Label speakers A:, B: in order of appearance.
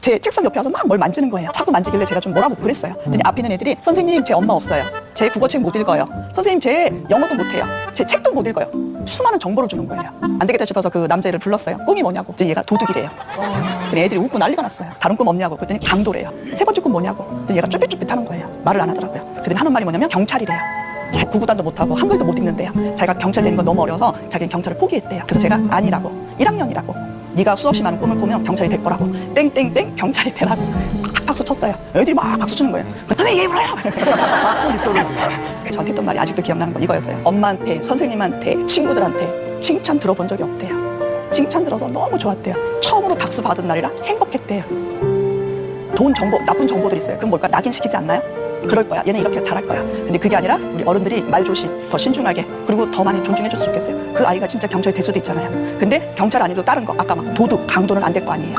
A: 제 책상 옆에 와서 막 뭘 만지는 거예요. 자꾸 만지길래 제가 좀 뭐라고 그랬어요. 그랬더니 앞에 있는 애들이 선생님 제 엄마 없어요. 제 국어책 못 읽어요. 선생님 제 영어도 못해요. 제 책도 못 읽어요. 수많은 정보를 주는 거예요. 안 되겠다 싶어서 그 남자애를 불렀어요. 꿈이 뭐냐고. 그랬더니 얘가 도둑이래요. 그랬더니 애들이 웃고 난리가 났어요. 다른 꿈 없냐고. 그랬더니 강도래요. 세 번째 꿈 뭐냐고. 그랬더니 얘가 쭈삣쭈삣하는 거예요. 말을 안 하더라고요. 그랬더니 하는 말이 뭐냐면 경찰이래요. 잘 구구단도 못하고 한글도 못 읽는데요. 자기가 경찰 되는 건 너무 어려서 자기는 경찰을 포기했대요. 그래서 제가 아니라고 1학년이라고 네가 수없이 많은 꿈을 꾸면 경찰이 될 거라고 땡땡땡 경찰이 되라고 막 박수 쳤어요. 애들이 막 박수 치는 거예요. 선생님 왜 울어요? 저한테 했던 말이 아직도 기억나는 건 이거였어요. 엄마한테, 선생님한테, 친구들한테 칭찬 들어본 적이 없대요. 칭찬 들어서 너무 좋았대요. 처음으로 박수 받은 날이라 행복했대요. 좋은 정보, 나쁜 정보들이 있어요. 그럼 뭘까? 낙인시키지 않나요? 그럴 거야. 얘는 이렇게 잘할 거야. 근데 그게 아니라 우리 어른들이 말 조심, 더 신중하게, 그리고 더 많이 존중해 줬으면 좋겠어요. 그 아이가 진짜 경찰이 될 수도 있잖아요. 근데 경찰 아니도 다른 거, 아까 막 도둑, 강도는 안 될 거 아니에요.